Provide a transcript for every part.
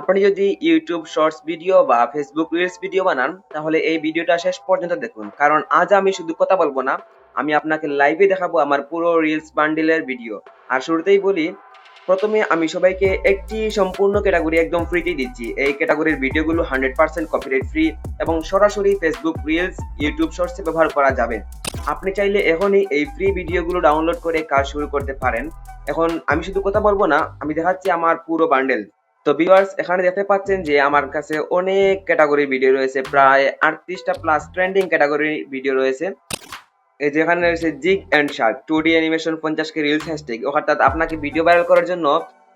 আপনি যদি YouTube shorts video বা ফেসবুক রিলস ভিডিও বানান, তাহলে এই ভিডিওটা শেষ পর্যন্ত দেখুন। কারণ আজ আমি শুধু কথা বলব না, আমি আপনাকে লাইভে দেখাবো আমার পুরো রিলস বান্ডিলের ভিডিও আর শুরুতেই বলি, প্রথমে আমি সবাইকে একটি সম্পূর্ণ ক্যাটাগরি একদম ফ্রিতেই দিচ্ছি। এই ক্যাটাগরির ভিডিওগুলো হান্ড্রেড পার্সেন্ট কপিরাইট ফ্রি এবং সরাসরি ফেসবুক রিলস ইউটিউব শর্টসে ব্যবহার করা যাবে। আপনি চাইলে এখনই এই ফ্রি ভিডিওগুলো ডাউনলোড করে কাজ শুরু করতে পারেন। এখন আমি শুধু কথা বলব না, আমি দেখাচ্ছি আমার পুরো বান্ডেল তো ভিউয়ার্স এখানে দেখতে পাচ্ছেন যে আমার কাছে অনেক ক্যাটাগরি ভিডিও রয়েছে, প্রায় আটত্রিশটা প্লাস ট্রেন্ডিং ক্যাটাগরি ভিডিও রয়েছে। এই যেখানে রয়েছে Zig and Shark two D animation পঞ্চাশ কে রিলস হ্যাশট্যাগ অর্থাৎ আপনাকে ভিডিও ভাইরাল করার জন্য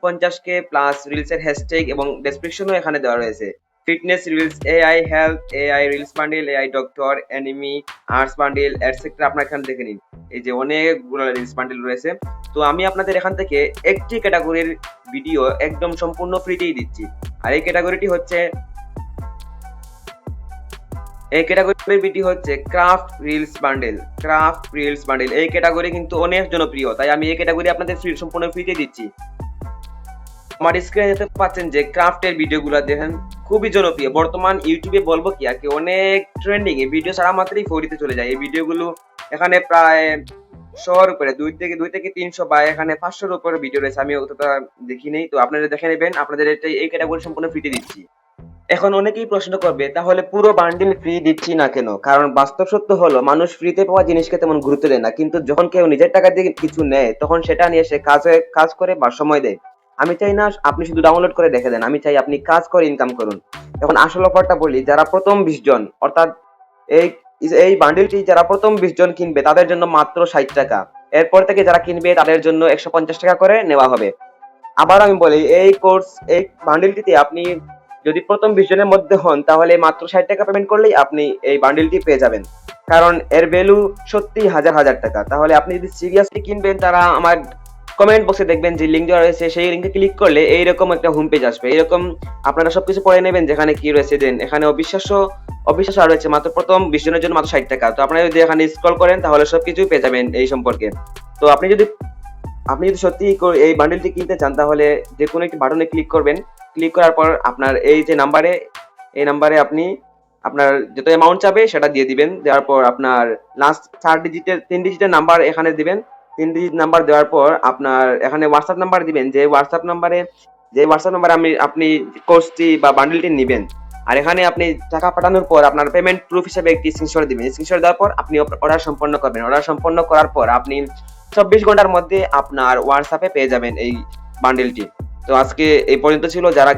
পঞ্চাশ কে প্লাস রিলসের হ্যাশট্যাগ এবং ডেসক্রিপশনও এখানে দেওয়া রয়েছে। Fitness reels AI health AI reels bundle AI doctor anime arts bundle etcetera আপনার এখানে দেখে নিন। এই যে অনেকগুলো রিলস বান্ডিল রয়েছে। তো আমি আপনাদের এখান থেকে একটি ক্যাটাগরির ভিডিও একদম সম্পূর্ণ ফ্রিতেই দিচ্ছি। আর এই ক্যাটাগরিটি হচ্ছে এই ক্যাটাগরির ভিডিও হচ্ছে craft reels bundle craft reels bundle এই ক্যাটাগরি কিন্তু অনেক জনপ্রিয়, তাই আমি এই ক্যাটাগরি আপনাদের ফ্রি সম্পূর্ণ ফ্রিতে দিচ্ছি। আমার স্ক্রিনে দেখতে পাচ্ছেন যে ক্রাফটের ভিডিওগুলো দেখেন, খুবই জনপ্রিয়। বর্তমান ইউটিউবে বলব কি আর কি, অনেক ট্রেন্ডিং এই ভিডিও ছাড়া মাত্রই ফরিতে চলে যায়। এই ভিডিওগুলো এখানে প্রায় শোর উপরে, দুই থেকে দুই থেকে তিনশো বা এখানে পাঁচশোর উপরে ভিডিও রয়েছে, আমি অতটা দেখি নেই। তো আপনারা দেখে নেবেন, আপনাদের এটা এই ক্যাটাগরি সম্পূর্ণ ফ্রিতে দিচ্ছি। এখন অনেকেই প্রশ্ন করবে, তাহলে পুরো বান্ডিল ফ্রি দিচ্ছি না কেন? কারণ বাস্তব সত্য হলো, মানুষ ফ্রিতে পাওয়া জিনিসকে তেমন গুরুত্ব দেয় না। কিন্তু যখন কেউ নিজের টাকা দিয়ে কিছু নেয়, তখন সেটা নিয়ে সে কাজে, কাজ করে বা সময় দেয়। আমি চাই না আপনি শুধু ডাউনলোড করে দেখে দেন, আমি চাই আপনি কাজ করে ইনকাম করুন। এখন আসল অফারটা বলি, যারা প্রথম বিশ জন, অর্থাৎ এই এই বান্ডিলটি যারা প্রথম বিশ জন কিনবে, তাদের জন্য মাত্র ষাট টাকা। এরপর থেকে যারা কিনবে, তাদের জন্য একশো পঞ্চাশ টাকা করে নেওয়া হবে। আবার আমি বলি, এই কোর্স এই বান্ডিলটিতে আপনি যদি প্রথম বিশ জনের মধ্যে হন, তাহলে মাত্র ষাট টাকা পেমেন্ট করলেই আপনি এই বান্ডিলটি পেয়ে যাবেন। কারণ এর ভ্যালু সত্যি হাজার হাজার টাকা। তাহলে আপনি যদি সিরিয়াসলি কিনবেন, তারা আমার কমেন্ট বক্সে দেখবেন যে লিঙ্ক দেওয়া রয়েছে, সেই লিঙ্কে ক্লিক করলে এইরকম একটা হোম পেজ আসবে। এরকম আপনারা সবকিছু পড়ে নেবেন, যেখানে কি রয়েছে দেন এখানে অবিশ্বাস্য অবিশ্বাস্য আর রয়েছে মাত্র প্রথম বিশ জনের জন্য মাত্র ষাট টাকা। তো আপনারা যদি এখানে স্ক্রল করেন, তাহলে সবকিছু পেয়ে যাবেন এই সম্পর্কে। তো আপনি যদি আপনি যদি সত্যি এই বান্ডেলটি কিনতে চান, তাহলে যে কোনো একটি বাটনে ক্লিক করবেন। ক্লিক করার পর আপনার এই যে নাম্বারে এই নাম্বারে আপনি আপনার যত অ্যামাউন্ট চাবে, সেটা দিয়ে দিবেন। দেওয়ার পর আপনার লাস্ট চার ডিজিটের তিন ডিজিটের নাম্বার এখানে দিবেন। তিন ডিজিট নাম্বার দেওয়ার পর আপনার এখানে হোয়াটসঅ্যাপ নাম্বার দিবেন। যে হোয়াটসঅ্যাপ নাম্বারে যে হোয়াটসঅ্যাপ নাম্বারে আপনি আপনি কোর্সটি বা বান্ডেলটি নেবেন আর এখানে আপনি টাকা পাঠানোর পর আপনার পেমেন্ট প্রুফ হিসেবে একটি স্ক্রিনশট দিবেন। স্ক্রিনশট দেওয়ার পর আপনি অর্ডার সম্পন্ন করবেন। অর্ডার সম্পন্ন করার পর আপনি চব্বিশ ঘণ্টার মধ্যে আপনার হোয়াটসঅ্যাপে পেয়ে যাবেন এই বান্ডেলটি তো আজকে এই পর্যন্ত ছিল। যারা